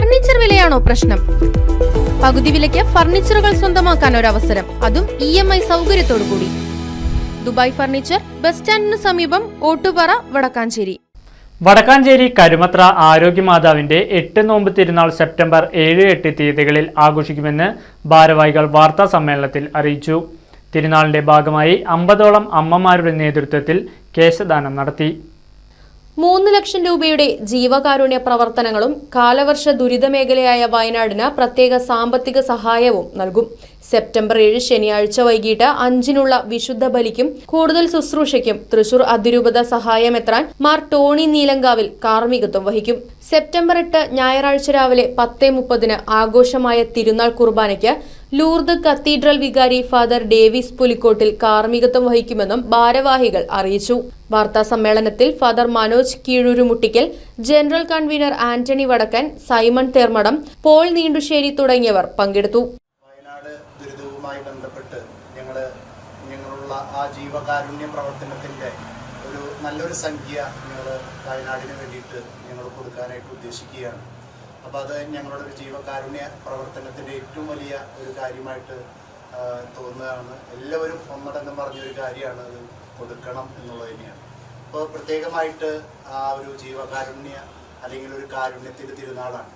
Furniture വിലയാണോ പ്രശ്നം? പകുതി വിലയ്ക്ക് ഫർണിച്ചറുകൾ സ്വന്തമാക്കാൻ ഒരു അവസരം അതും ഇ എം ഐ സൗകര്യത്തോടു കൂടി ദുബായ് ഫർണിച്ചർ ബസ് സ്റ്റാൻഡിന് സമീപം ഓട്ടുപാറ വടക്കാഞ്ചേരി. വടക്കാഞ്ചേരി കരുമത്ര ആരോഗ്യമാതാവിന്റെ എട്ട് നോമ്പ് തിരുനാൾ സെപ്റ്റംബർ ഏഴ് എട്ട് തീയതികളിൽ ആഘോഷിക്കുമെന്ന് ഭാരവാഹികൾ വാർത്താ സമ്മേളനത്തിൽ അറിയിച്ചു. തിരുനാളിന്റെ ഭാഗമായി അമ്പതോളം അമ്മമാരുടെ നേതൃത്വത്തിൽ കേശദാനം നടത്തി. മൂന്ന് ലക്ഷം രൂപയുടെ ജീവകാരുണ്യ പ്രവർത്തനങ്ങളും കാലവർഷ ദുരിതമേഖലയായ വയനാടിന് പ്രത്യേക സാമ്പത്തിക സഹായവും നൽകും. സെപ്റ്റംബർ ഏഴ് ശനിയാഴ്ച വൈകിട്ട് അഞ്ചിനുള്ള വിശുദ്ധ ബലിക്കും കൂടുതൽ ശുശ്രൂഷയ്ക്കും തൃശൂർ അതിരൂപത സഹായമെത്രാൻ മാർ ടോണി നീലങ്കാവിൽ കാർമ്മികത്വം വഹിക്കും. സെപ്റ്റംബർ എട്ട് ഞായറാഴ്ച രാവിലെ പത്ത് മുപ്പതിന് ആഘോഷമായ തിരുനാൾ കുർബാനയ്ക്ക് ലൂർദ് കത്തീഡ്രൽ വികാരി ഫാദർ ഡേവിസ് പുലിക്കോട്ടിൽ കാർമ്മികത്വം വഹിക്കുമെന്നും ഭാരവാഹികൾ അറിയിച്ചു. വാർത്താ സമ്മേളനത്തിൽ father Manoj Keezhurumuttikkal general convener Antony Vadakkan Simon Thermadom Paul നീണ്ടുശ്ശേരി തുടങ്ങിയവർ പങ്കെടുത്തു. വയനാട് ബന്ധപ്പെട്ട് ആ ജീവകാരുണ്യ പ്രവർത്തനത്തിന്റെ ഒരു നല്ലൊരു സംഖ്യ ഞങ്ങൾ വയനാടിന് വേണ്ടിയിട്ട് ഞങ്ങൾ കൊടുക്കാനായിട്ട് ഉദ്ദേശിക്കുകയാണ്. അപ്പോൾ അത് ഞങ്ങളുടെ ഒരു ജീവകാരുണ്യ പ്രവർത്തനത്തിന്റെ ഏറ്റവും വലിയ ഒരു കാര്യമായിട്ട് തോന്നുകയാണ്. എല്ലാവരും ഒന്നടങ്കം പറഞ്ഞൊരു കാര്യമാണ് അത് കൊടുക്കണം എന്നുള്ളത് തന്നെയാണ്. അപ്പോൾ പ്രത്യേകമായിട്ട് ആ ഒരു ജീവകാരുണ്യ അല്ലെങ്കിൽ ഒരു കാരുണ്യത്തിന്റെ തിരുനാളാണ്.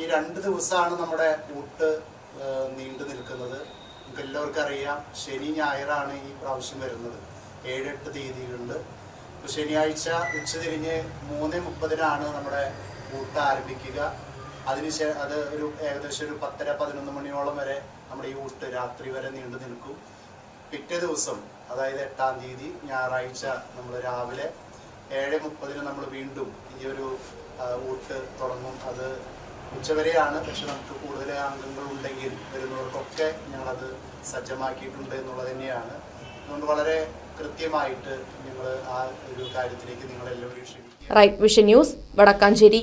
ഈ രണ്ട് ദിവസമാണ് നമ്മുടെ ഊട്ട് നീണ്ടു നിൽക്കുന്നത്. നമുക്ക് എല്ലാവർക്കും അറിയാം ശനി ഞായറാണ് ഈ പ്രാവശ്യം വരുന്നത്. ഏഴെട്ട് തീയതികളിൽ ശനിയാഴ്ച ശനിയാഴ്ച ഉച്ചതിരിഞ്ഞ് മൂന്ന് മുപ്പതിനാണ് നമ്മുടെ ഊട്ട് ആരംഭിക്കുക അതിനുശേഷം അത് ഒരു ഏകദേശം ഒരു പത്തര പതിനൊന്ന് മണിയോളം വരെ നമ്മുടെ ഈ ഊട്ട് രാത്രി വരെ നീണ്ടു നിൽക്കും. പിറ്റേ ദിവസം അതായത് എട്ടാം തീയതി ഞായറാഴ്ച നമ്മൾ രാവിലെ ഏഴ് മുപ്പതിന് നമ്മൾ വീണ്ടും ഈ ഒരു ഊട്ട് തുടങ്ങും അത് ഉച്ചവരെയാണ്. പക്ഷെ നമുക്ക് കൂടുതൽ അംഗങ്ങൾ ഉണ്ടെങ്കിൽ വരുന്നവർക്കൊക്കെ ഞങ്ങളത് സജ്ജമാക്കിയിട്ടുണ്ട് എന്നുള്ളത് തന്നെയാണ്. അതുകൊണ്ട് വളരെ കൃത്യമായിട്ട് ഞങ്ങൾ ആ ഒരു കാര്യത്തിലേക്ക് നിങ്ങളെല്ലാവരും ക്ഷണിക്കും റൈറ്റ് വിഷൻ ന്യൂസ് വടക്കാഞ്ചേരി